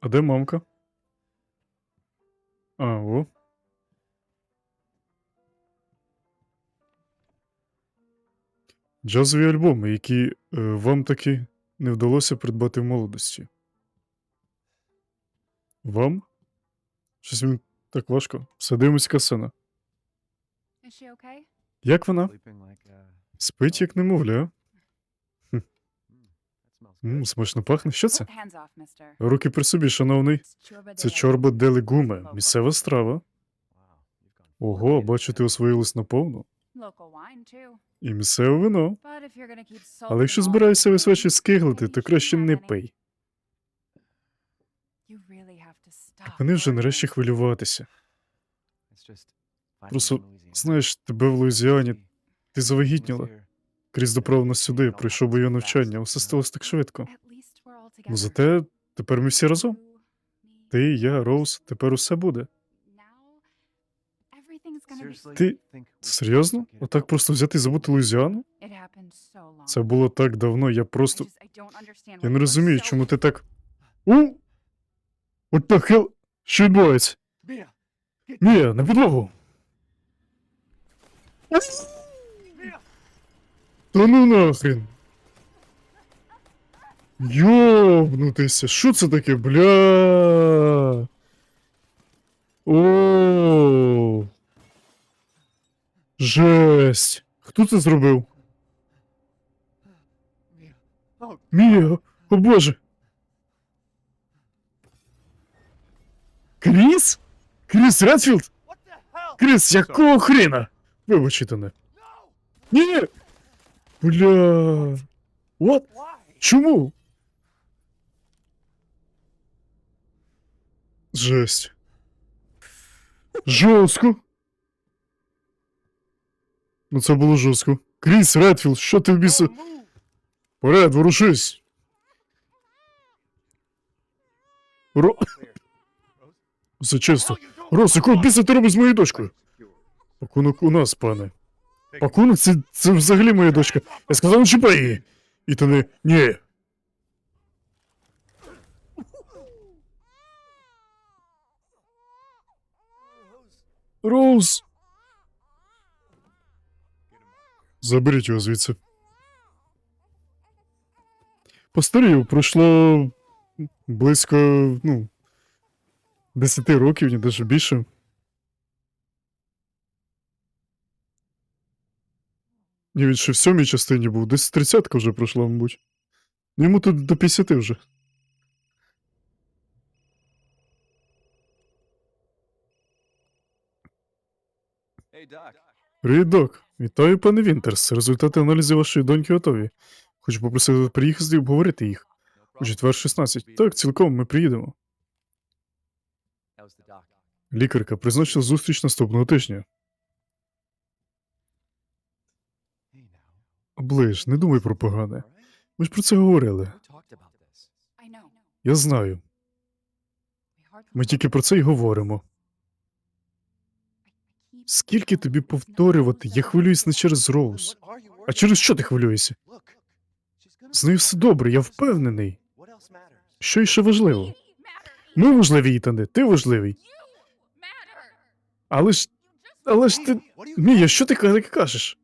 А де мамка? А, о. Джазові альбоми, які е, вам таки не вдалося придбати в молодості. Вам? Щось мені так важко. Все дивимось касена. Як вона? Спить, як немовля. Mm, that smells М, good. смачно пахне. Що це? Руки при собі, шановний. Це чорба legume. де легуме, місцева страва. Ого, бачу, ти освоїлась наповну. І місцеве вино. Але якщо збираєшся весь вечір скиглити, то краще не пий. Вони вже нарешті хвилюватися. Просто, знаєш, тебе в Луїзіані, ти завагітніла. Крізь доправлено сюди, пройшов би його навчання, все сталося так швидко. Ну зате тепер ми всі разом. Ти, я, Роуз, тепер усе буде. Ти- Серйозно? Отак просто взяти і забути Луїзіану? Це було так давно, я просто. Я не розумію, чому ти так. У! What the hell? Що відбувається? Ні, на підлогу. Mia! Та ну нахрен. Йобнутися, що це таке, бля? О. Жесть. Хто це зробив? Mia. Oh, Мія, о боже. Кріс? Кріс Редфілд? what the hell? Кріс, якого хрена? Вибачте мене. Ні! Бля. What? Why? Чому? Жесть. Жорстко. Ну це було жорстко. Кріс Редфілд, що ти в біса? Don't move. Поряд, ворушись. Ро... Clear. Все чисто. Hell you doing? Рос, якого біса ти робиш з моєю дочкою? Пакунок у нас, пане. Пакунок це, це взагалі моя дочка. Я сказав, не чіпай її. І ти не. Ні. Роуз. Заберіть його звідси. Постарів, пройшло близько, ну, 10 років, ні навіть більше. Ні, він ще в сьомій частині був, десь 30 вже пройшла, мабуть. Йому тут до 50 вже. Привіт, док. Вітаю, пане Вінтерс. Результати аналізу вашої доньки готові. Хочу попросити приїхати і обговорити їх. У четвер 16. Так, цілком ми приїдемо. Лікарка призначила зустріч наступного тижня. Оближ, не думай про погане. Ми ж про це говорили. Я знаю. Ми тільки про це й говоримо. Скільки тобі повторювати? Я хвилююсь не через Роуз. А через що ти хвилюєшся? З нею все добре, я впевнений. Що іще важливо? Ми важливі, Ітане, ти важливий. Але ж. Але ж ти. Мія, що ти кажеш?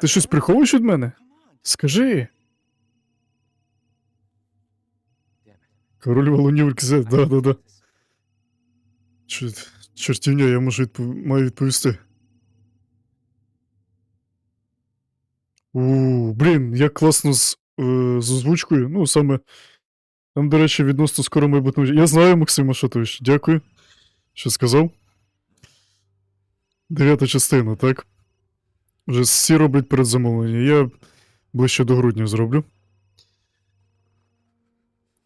Ти щось приховуєш від мене? Скажи. Король Волонів Кзе, да-да-да. Чортівня, я можу відпов... маю відповісти. У, блін, як класно з, е, з озвучкою. Ну, саме. Там, до речі, відносно скоро майбутнього. Я знаю, Максим Ашотович. Дякую. Що сказав? Дев'ята частина, так? Вже всі роблять передзамовлення. Я ближче до грудня зроблю.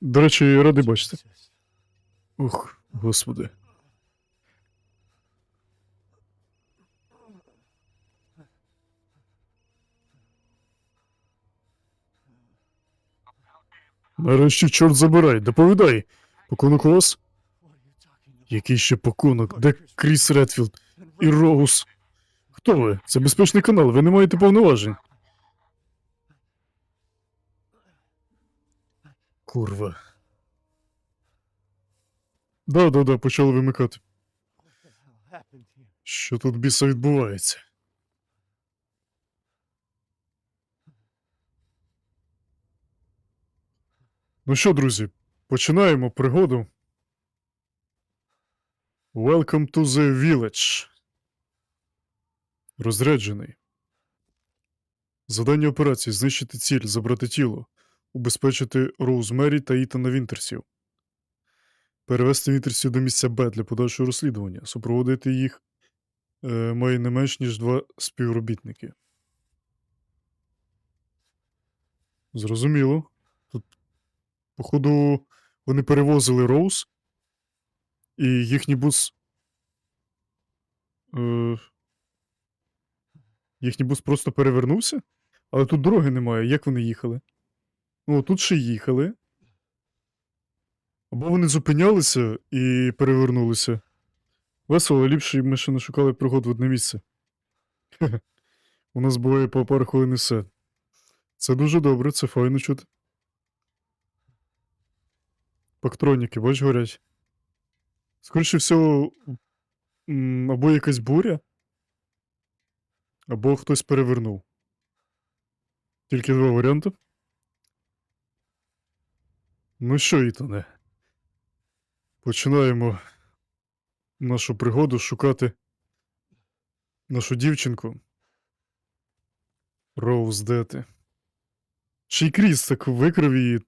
До речі, радий бачити. Ух, господи. Нарешті, чорт забирай, доповідай. Пакунок у вас? Який ще пакунок? Де Кріс Редфілд і Роуз? Хто ви? Це безпечний канал, ви не маєте повноважень. Курва. Да, да, да, почали вимикати. Що тут біса відбувається? Ну що, друзі, починаємо пригоду. Welcome to the village. Розряджений. Завдання операції знищити ціль, забрати тіло, убезпечити Роузмері та Ітана Вінтерсів. Перевести Вінтерсів до місця Б для подальшого розслідування, супроводити їх е, має не менш ніж два співробітники. Зрозуміло. Тут, походу, вони перевозили Роуз, і їхній бус. Е, їхній бус просто перевернувся, але тут дороги немає. Як вони їхали? Ну, тут ще їхали. Або вони зупинялися і перевернулися. Весело, ліпше ми ще не шукали пригод в одне місце. У нас буває по пару хвилин все. Це дуже добре, це файно чути. Пактроніки, бач, горять. Скоріше всього, або якась буря, або хтось перевернув. Тільки два варіанти. Ну що, Ітане? Починаємо нашу пригоду шукати нашу дівчинку. Роуз, де ти? Ще Кріс так викрив її.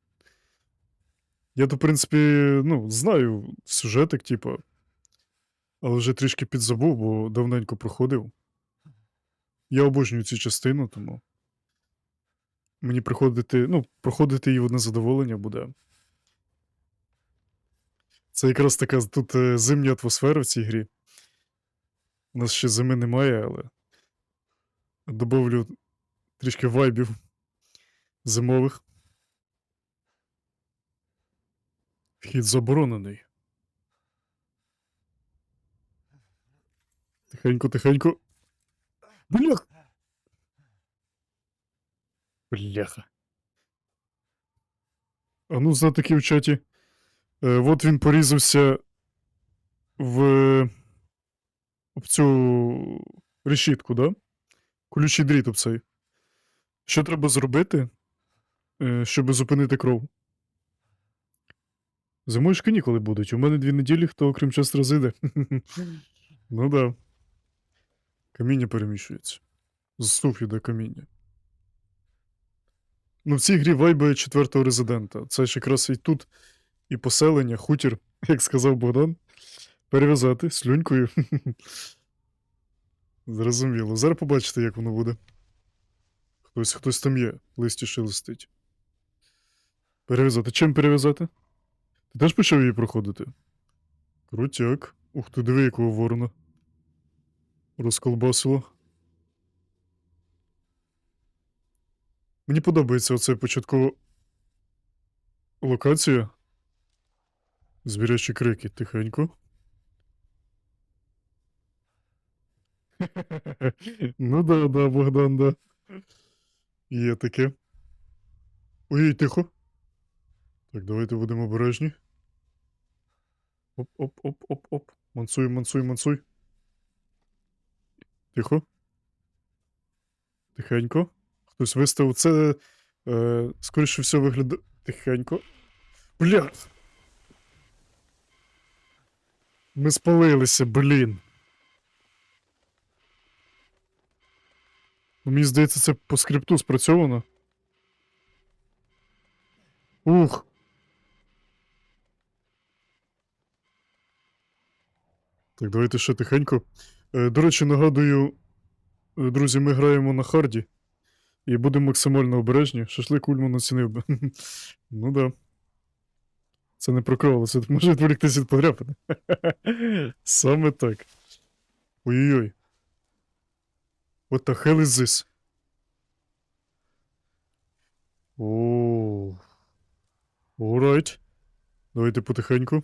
Я то, в принципі, ну, знаю сюжетик, типу, але вже трішки підзабув, бо давненько проходив. Я обожнюю цю частину, тому мені приходити, ну, проходити її одне задоволення буде. Це якраз така тут е, зимня атмосфера в цій грі. У нас ще зими немає, але добавлю трішки вайбів зимових. Вхід заборонений. Тихенько, тихенько. Блях! Бляха. А ну, знатоки в чаті. Е, от він порізався в, в цю решітку, да? Колючий дріт об цей. Що треба зробити, е, щоб зупинити кров? Зимою ж канікули будуть. У мене дві неділі, хто окрім часто зайде. ну да. Каміння переміщується. З суф іде каміння. Ну, в цій грі вайби четвертого резидента. Це ж якраз і тут і поселення, хутір, як сказав Богдан, перев'язати слюнькою. Зрозуміло. Зараз побачите, як воно буде. Хтось, хтось там є, листі шелестить. Перев'язати. Чим перев'язати? Ти теж почав її проходити? Крутяк. Ух ти, диви, якого ворона. Розколбасило. Мені подобається оце початкова локація. Звірячі крики, тихенько. ну да, да, Богдан, да. Є таке. Ой, тихо. Так, давайте будемо обережні. Оп, оп, оп, оп, оп. Мансуй, мансуй, мансуй. Тихо. Тихенько. Хтось виставив це. Е, скоріше все виглядає. Тихенько. Бля. Ми спалилися, блін. Ну, Мені здається, це по скрипту спрацьовано. Ух. Так, давайте ще тихенько. Е, до речі, нагадую, е, друзі, ми граємо на харді. І будемо максимально обережні. Шашлик Ульман оцінив ну да. Це не прокровало, це може відволіктися від подряпини. Саме так. Ой-ой-ой. What the hell is this? О. Alright. Давайте потихеньку.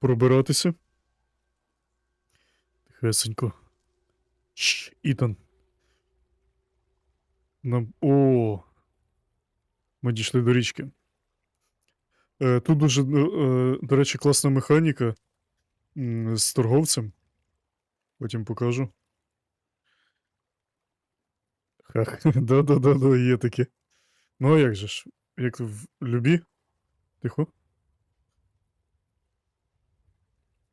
Пробиратися. Тихесенько. Шш, Ітан. Нам. О. Ми дійшли до річки. Е, тут дуже, е, до речі, класна механіка. з торговцем. Потім покажу. Хах, да-да-да, є таке. Ну, а як же ж? Як в любі? Тихо.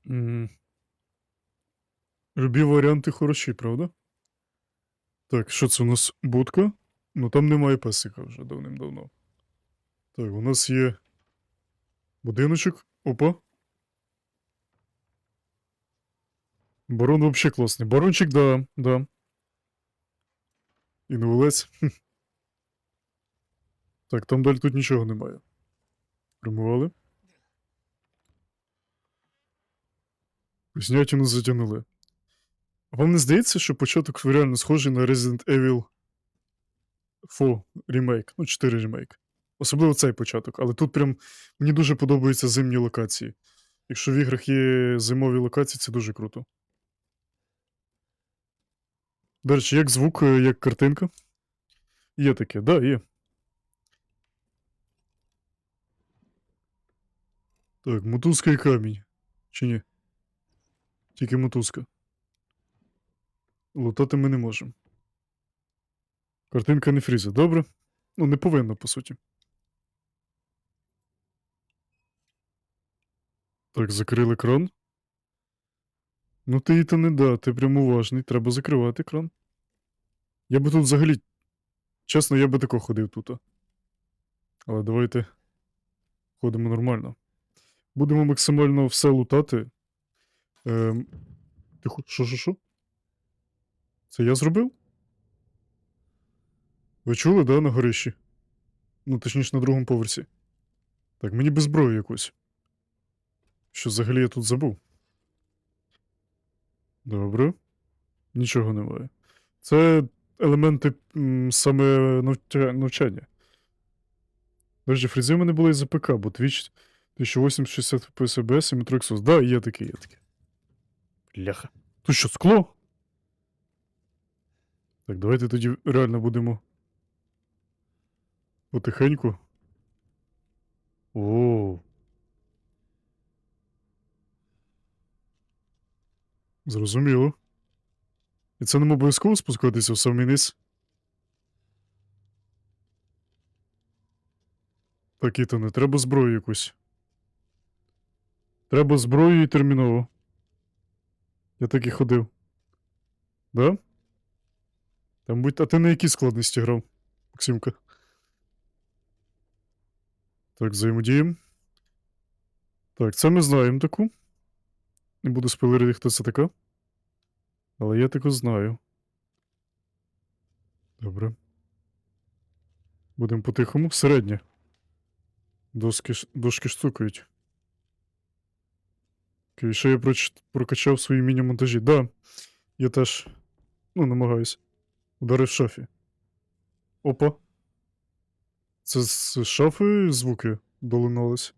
М. Любі варіанти хороші, правда? Так, що це у нас будка? Ну там немає песика вже давним-давно. Так, у нас є будиночок. Опа. Барон вообще класний. Барончик, да, да. І новелець. Так, там далі тут нічого немає. Примували. Снятину затягнули. А Вам не здається, що початок реально схожий на Resident Evil 4 ремейк? Ну, 4 ремейк. Особливо цей початок, але тут прям мені дуже подобаються зимні локації. Якщо в іграх є зимові локації, це дуже круто. До речі, як звук, е, як картинка? Є таке, да, є. Так, мотузка і камінь. Чи ні? Тільки мотузка. Лутати ми не можемо. Картинка не фріза, добре? Ну, не повинна, по суті. Так, закрили кран. Ну, ти і то не да, ти прям уважний, треба закривати кран. Я би тут взагалі. Чесно, я би тако ходив тут. Але давайте ходимо нормально. Будемо максимально все лутати. Ем... Тихо, що, що, що? Це я зробив? Ви чули, да, на горищі? Ну, точніше, на другому поверсі. Так, мені без зброї якусь. Що взагалі я тут забув? Добре. Нічого немає. Це елементи м, саме навча- навчання. До речі, фрізи в мене були із АПК, бо Twitch 1080 FPS OBS і Metro Да, є таке, є таке. Бляха. Тут що, скло? Так, давайте тоді реально будемо. Потихеньку. О. Зрозуміло. І це нам обов'язково спускатися в самий низ. Так, і то не треба зброю якусь. Треба зброю і терміново. Я так і ходив. Да? Там будь. А ти на якій складності грав, Максимка? Так, взаємодіємо. Так, це ми знаємо таку. Не буду спойлерити, хто це така. Але я таку знаю. Добре. Будемо по-тихому. Середня. Доски, дошки штукають. Окей, ще я прокачав свої міні-монтажі. Да, я теж. Ну, намагаюсь. Удари в шафі. Опа. Це з шафи звуки долинались.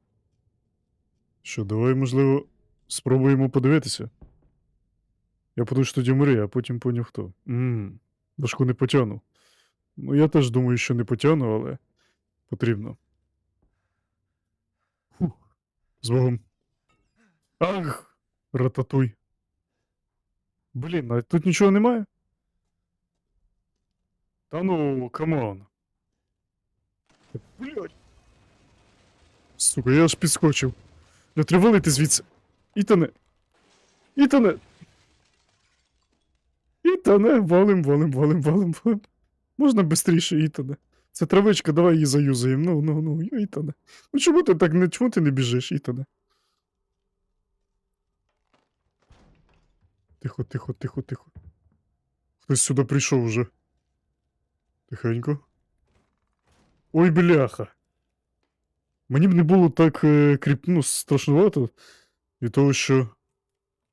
Що, давай, можливо, спробуємо подивитися. Я подумав, що тоді Марія, а потім поняв хто. Ммм, дошку не потягну. Ну, я теж думаю, що не потягну, але потрібно. Фух. З Богом. Ах, рататуй. Блін, а тут нічого немає? Та ну, камон. Блядь. Сука, я аж підскочив. Не треба валити звідси. Ітане. Ітане. Ітане, валим, валим, валим, валим, валим. Можна бистріше, Ітане. Це травичка, давай її заюзаємо. Ну, ну, ну, Ітане. Ну чому ти так не чому ти не біжиш, Ітане? Тихо, тихо, тихо, тихо. Хтось сюди прийшов уже. Тихенько. Ой, бляха. Мені б не було так е, кріп... ну, страшнувато від того, що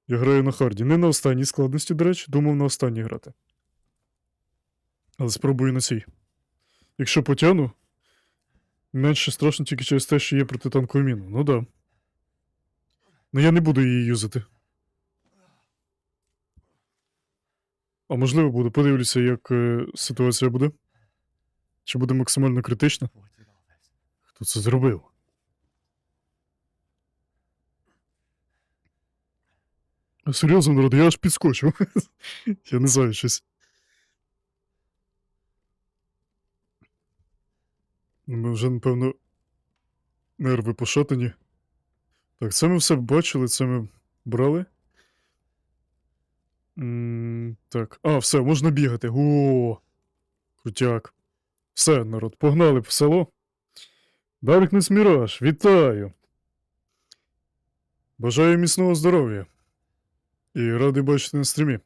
я граю на харді. Не на останній складності, до речі, думав на останній грати. Але спробую на цій. Якщо потягну, менше страшно тільки через те, що є протитанкову міну. Ну да. Ну я не буду її юзати. А можливо буду. Подивлюся, як е, ситуація буде. Чи буде максимально this? Хто це зробив? Серйозно, народ, я аж підскочив. я не знаю щось. Ну, Ми вже, напевно, нерви пошатані. Так, це ми все бачили, це ми брали. М, так. А, все, можна бігати. О! Крутяк. Все, народ, погнали в село. Даркнес Міраж, вітаю! Бажаю міцного здоров'я. І радий бачити на стрімі.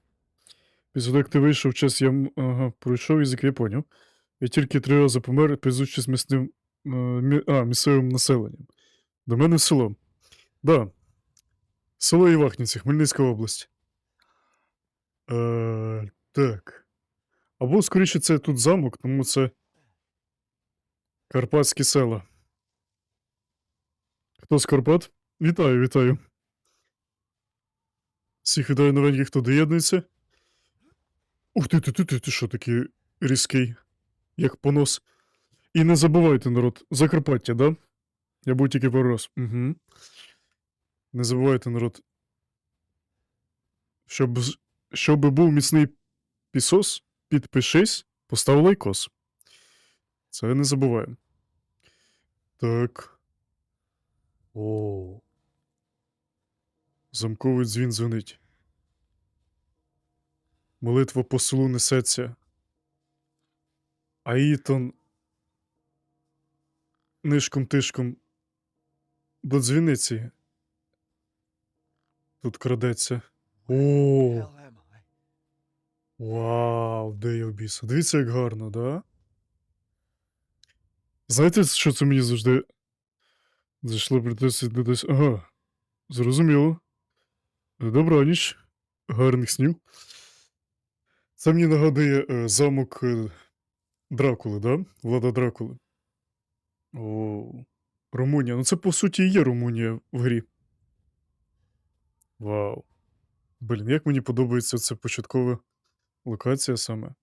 Після того, як ти вийшов, час я ага, пройшов язик, я. Я тільки три рази помер під участь місним, мі- а, місцевим населенням. До мене в село. Да. Село Івахніці, Хмельницька область. Е, так. Або, скоріше, це тут замок, тому це Карпатські села. Хто з Карпат? Вітаю, вітаю. Всіх вітаю новеньких, хто доєднується. Ух ти, ти, ти, ти, ти що такий різкий, як понос. І не забувайте, народ, Закарпаття, да? Я був тільки пару раз. Угу. Не забувайте, народ. Щоб, щоб був міцний пісос, підпишись, постав лайкос. Це не забуваємо. Так. О. Замковий дзвін дзвонить. Молитва по селу несеться. Аїтон нишком-тишком до дзвіниці. Тут крадеться. О, вау, де я обіса. Дивіться, як гарно, да? Знаєте, що це мені завжди зайшло притисити десь. Ага. Зрозуміло. Добраніч. Гарних снів. Це мені нагадує е, замок е, Дракули, да? Влада Дракули. О, Румунія. Ну це по суті і є Румунія в грі. Вау. Блін, як мені подобається ця початкова локація саме.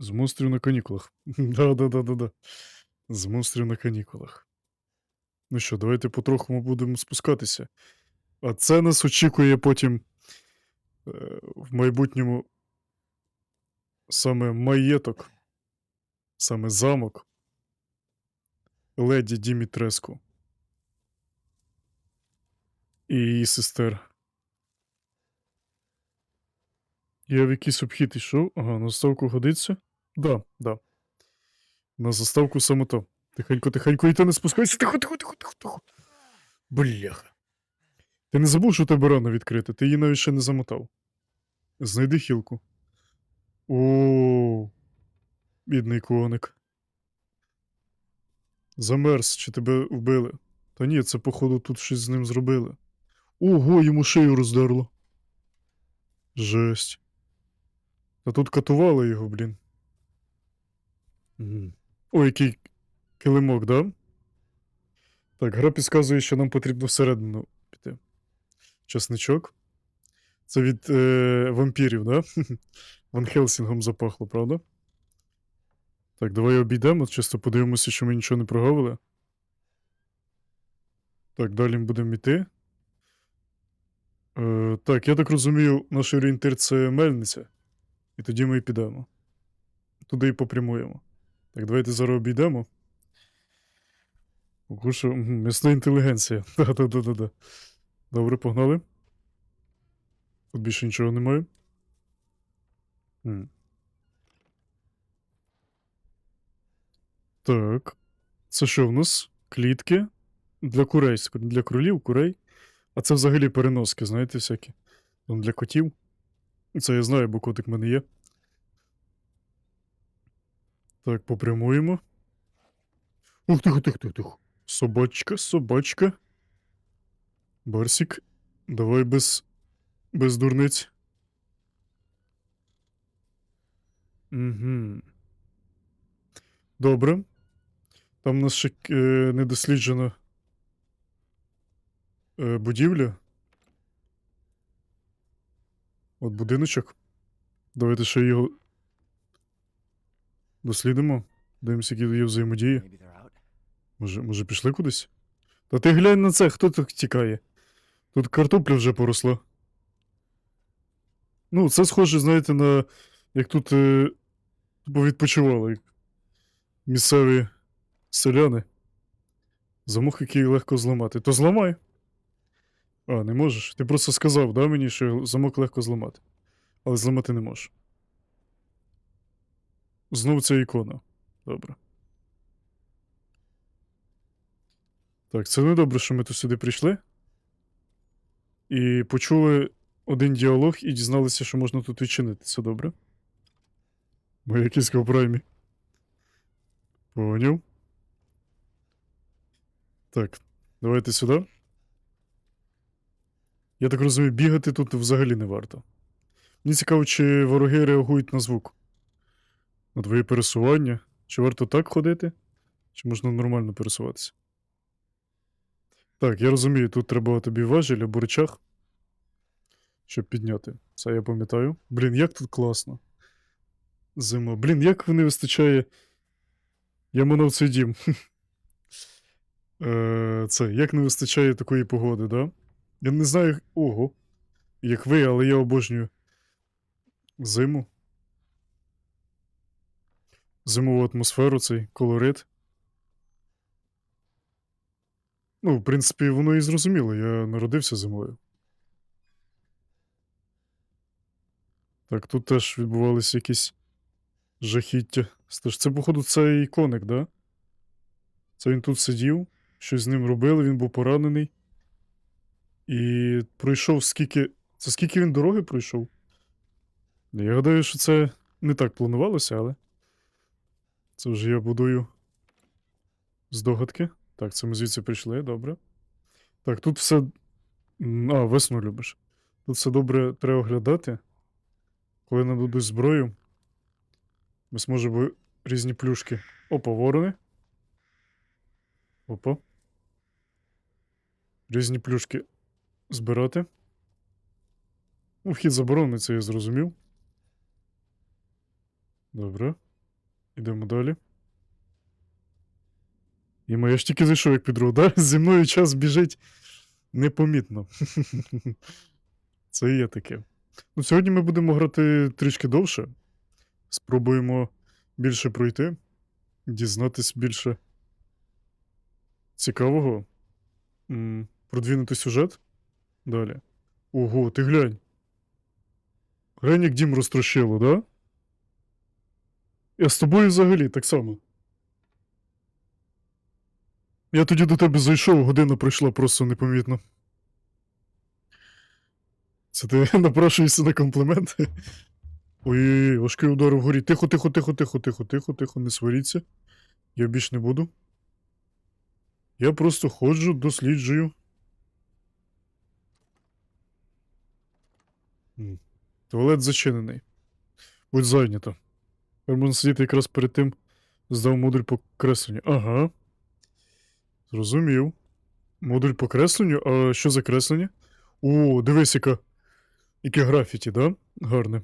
З монстрів на канікулах. Да-да-да-да-да. З монстрів на канікулах. Ну що, давайте потроху ми будемо спускатися. А це нас очікує потім е, в майбутньому саме маєток, саме замок леді Дімітреску і її сестер. Я в якийсь обхід йшов. Ага, на заставку годиться? Да, да. На заставку саме то. Тихенько, тихенько, і ти не спускайся. Тихо, тихо, тихо, тихо, тихо. Бляха. Ти не забув, що тебе рана відкрита, ти її навіть ще не замотав. Знайди хілку. О, бідний коник. Замерз, чи тебе вбили? Та ні, це, походу, тут щось з ним зробили. Ого, йому шию роздерло. Жесть. Та тут катували його, блін. Ой, який килимок, да? Так, гра підказує, що нам потрібно всередину піти. Часничок. Це від е, вампірів, да? Ван Хелсінгом запахло, правда? Так, давай обійдемо, чисто подивимося, що ми нічого не прогавили. Так, далі ми будемо йти. Е, так, я так розумію, наш орієнтир це мельниця. І тоді ми і підемо. Туди і попрямуємо. Так, давайте зараз обійдемо. Ого, що м'ясна інтелігенція. Да-да-да-да-да. Добре, погнали. Тут більше нічого немає. Так. Це що в нас? Клітки для курей, для кролів, курей. А це взагалі переноски, знаєте, всякі. Для котів. Це я знаю, бо котик в мене є. Так, попрямуємо. Ух, тихо, тихо, тихо, тихо. Собачка, собачка. Барсік. Давай без. без дурниць. Угу. Добре. Там у нас ще е, недосліджена е, будівля. От будиночок. Давайте ще його дослідимо. Дивимося, які є взаємодії. Може, може пішли кудись? Та ти глянь на це, хто тут тікає? Тут картопля вже поросла. Ну, це схоже, знаєте, на. Як тут е, відпочивали як місцеві селяни. Замок, який легко зламати. То зламай. А, не можеш. Ти просто сказав, да, мені, що замок легко зламати. Але зламати не можеш. Знову ця ікона. Добре. Так, це не добре, що ми тут сюди прийшли. І почули один діалог і дізналися, що можна тут відчинити. Це добре. Ми якісь праймі. Поняв. Так, давайте сюди. Я так розумію, бігати тут взагалі не варто. Мені цікаво, чи вороги реагують на звук. На твої пересування. Чи варто так ходити? Чи можна нормально пересуватися? Так, я розумію, тут треба тобі важіль або речах, щоб підняти. Це я пам'ятаю. Блін, як тут класно. Зима. Блін, як не вистачає. Я манав цей дім. Е, Це, як не вистачає такої погоди, да? Я не знаю, ого, як ви, але я обожнюю зиму. Зимову атмосферу, цей колорит. Ну, в принципі, воно і зрозуміло, я народився зимою. Так, тут теж відбувалися якісь жахіття. Це, походу, цей коник, да? Це він тут сидів, щось з ним робили, він був поранений. І пройшов скільки. Це скільки він дороги пройшов? Я гадаю, що це не так планувалося, але. Це вже я будую здогадки. Так, це ми звідси прийшли, добре. Так, тут все. А, весну любиш. Тут все добре треба оглядати. Коли нам дадуть зброю, ми зможемо різні плюшки. Опа, ворони. Опа. Різні плюшки збирати. Ну, вхід заборонений, це я зрозумів. Добре. Йдемо далі. І я ж тільки зайшов як підру, да? Зі мною час біжить непомітно. Це є таке. Ну, сьогодні ми будемо грати трішки довше. Спробуємо більше пройти, дізнатись більше цікавого. Продвинути сюжет. Далі. Ого, ти глянь. Глянь, як дім розтрощило, да? Я з тобою взагалі так само. Я тоді до тебе зайшов, година пройшла просто непомітно. Це ти напрошуєшся на комплімент? Ой-ой-ой, важкий удар вгорі. Тихо, тихо, тихо, тихо, тихо, тихо, тихо, не сваріться. Я більш не буду. Я просто ходжу, досліджую. Туалет зачинений. Будь зайнято. Тепер сидіти якраз перед тим, здав модуль по кресленню. Ага. Зрозумів. Модуль по кресленню? А що за креслення? О, дивись, яка. Яке графіті, да? Гарне.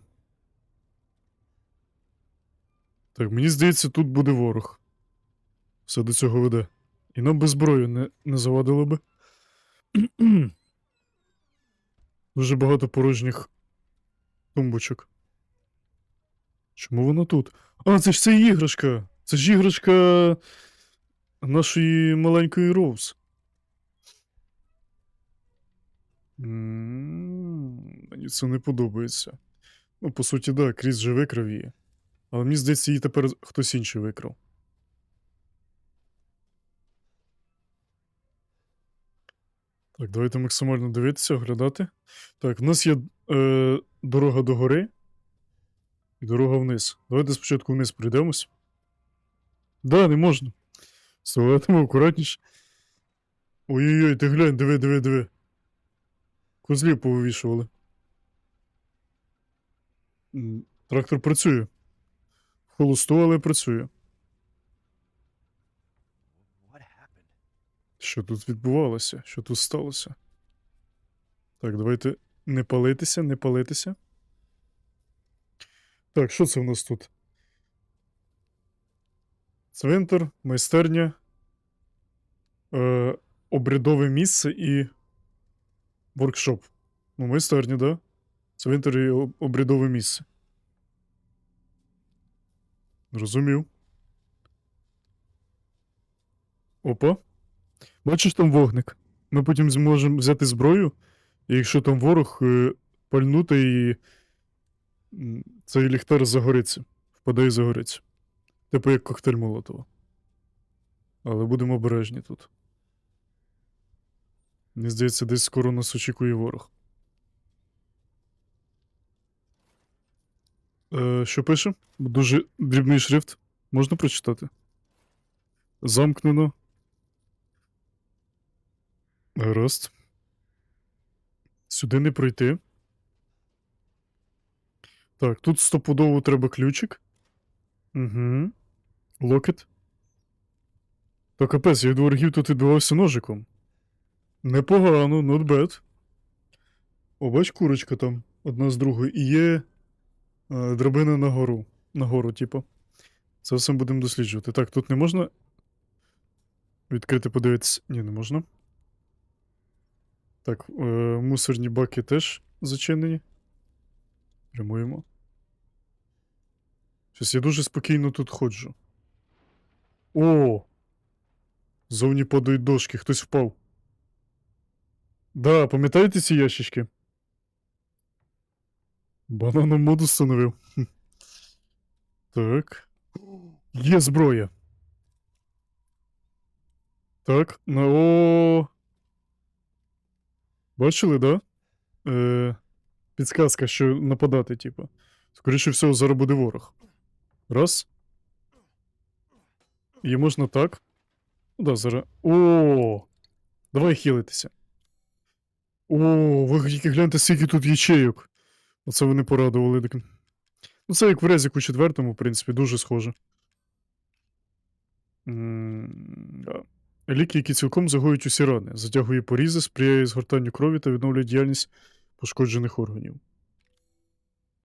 Так, мені здається, тут буде ворог. Все до цього веде. І нам без зброї не, не завадило би. Дуже багато порожніх тумбочок. Чому вона тут? А, це ж це іграшка! Це ж іграшка нашої маленької Роуз. Мені це не подобається. Ну, по суті, да, Кріс же викрав її. Але мені здається, її тепер хтось інший викрав. Так, давайте максимально дивитися, оглядати. Так, в нас є е, дорога до гори і дорога вниз. Давайте спочатку вниз пройдемось. Да, не можна. З акуратніше. Ой-ой-ой, ти глянь, диви, диви, диви. Козлів повивішували. Трактор працює. Холосту, але працює. Що тут відбувалося? Що тут сталося? Так, давайте не палитися, не палитися. Так, що це в нас тут? Цвинтар, майстерня. Е, обрядове місце і воркшоп. Ну, майстерня, да? Цвинтар і об- обрядове місце. Розумів. Опа. Бачиш там вогник. Ми потім зможемо взяти зброю, і якщо там ворог, е, пальнути і цей ліхтар загориться. Впаде і загориться. Типу як коктейль Молотова. Але будемо обережні тут. Мені здається, десь скоро нас очікує ворог. Е, що пише? Дуже дрібний шрифт. Можна прочитати? Замкнено. Гаразд. Сюди не пройти. Так, тут стопудово треба ключик. Угу. Локет. Та капець, я від ворогів тут відбивався ножиком. Непогано, not bad. О, бач, курочка там, одна з другої. І є е, драбина нагору. Нагору, типу. Це все будемо досліджувати. Так, тут не можна. Відкрити, подивитися. Ні, не можна. Так, е, мусорні баки теж зачинені. Прямуємо. Щось я дуже спокійно тут ходжу. О! Зовні падають дошки, хтось впав. Да, пам'ятаєте ці ящички? Бананом моду встановив. Так. Є зброя. Так, на о. Бачили, да? Е, підсказка, що нападати, типу. Скоріше всього, зараз буде ворог. Раз. І можна так. Ну да, зараз. О! Давай хілитися. О, ви тільки гляньте, скільки тут ячейок. Оце вони порадували. Ну, це як в резіку четвертому, в принципі, дуже схоже. Ліки, які цілком загоюють усі рани, затягує порізи, сприяє згортанню крові та відновлює діяльність пошкоджених органів.